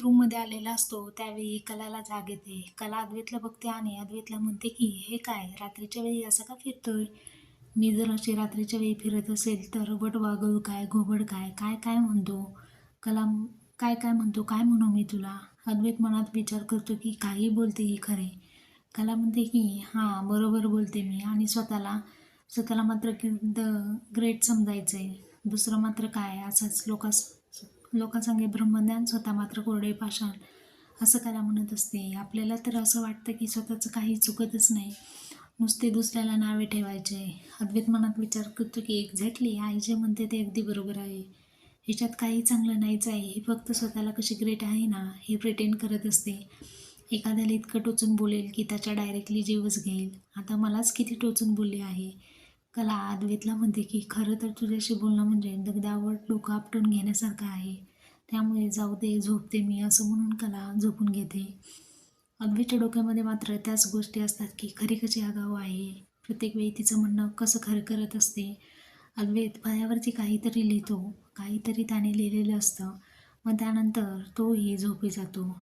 रूममध्ये आलेला असतो त्यावेळी कलाला जाग येते. कला अद्वैतला बघते आणि अद्वैतला म्हणते की हे काय? रात्रीच्या वेळी असं का फिरतोय? मी जर अशी रात्रीच्या वेळी फिरत असेल तर वट वागळ काय? घोबड काय? काय काय म्हणतो? कला काय काय म्हणतो? काय म्हणू मी तुला? अद्वैत मनात विचार करतो की काही बोलते ही खरे. कला म्हणते की हां बरोबर बोलते मी आणि स्वतःला स्वतःला मात्र की द ग्रेट समजायचं आहे दुसरं मात्र काय? असंच लोकास लोकांसंगे ब्रह्मज्ञान स्वतः मात्र कोरडे पाषाण. असं करा म्हणत असते. आपल्याला तर असं वाटतं की स्वतःचं काही चुकतच नाही. नुसते दुसऱ्याला नावे ठेवायचे. अद्वैत मनात विचार करतो की एक्झॅक्टली आई जे म्हणते ते अगदी बरोबर आहे. ह्याच्यात काही चांगलं नाहीच आहे. हे फक्त स्वतःला कशी ग्रेट आहे ना हे प्रिटेंड करत असते. एखाद्याला इतकं टोचून बोलेल की त्याच्या डायरेक्टली जीवच घेईल. आता मलाच किती टोचून बोलले आहे. कला अद्वैतला म्हणते की खरं तर तुझ्याशी बोलणं म्हणजे दगडावर डोकं आपटून घेण्यासारखं आहे. त्यामुळे जाऊ दे झोपते मी असं म्हणून कला झोपून घेते. अद्वैतच्या डोक्यामध्ये मात्र त्याच गोष्टी असतात की खरी कशी आगाऊ आहे. प्रत्येक वेळी तिचं म्हणणं कसं खरं करत असते अद्वैत पायावरती काहीतरी लिहितो काहीतरी त्याने लिहिलेलं असतं. मग त्यानंतर तोही झोपी जातो.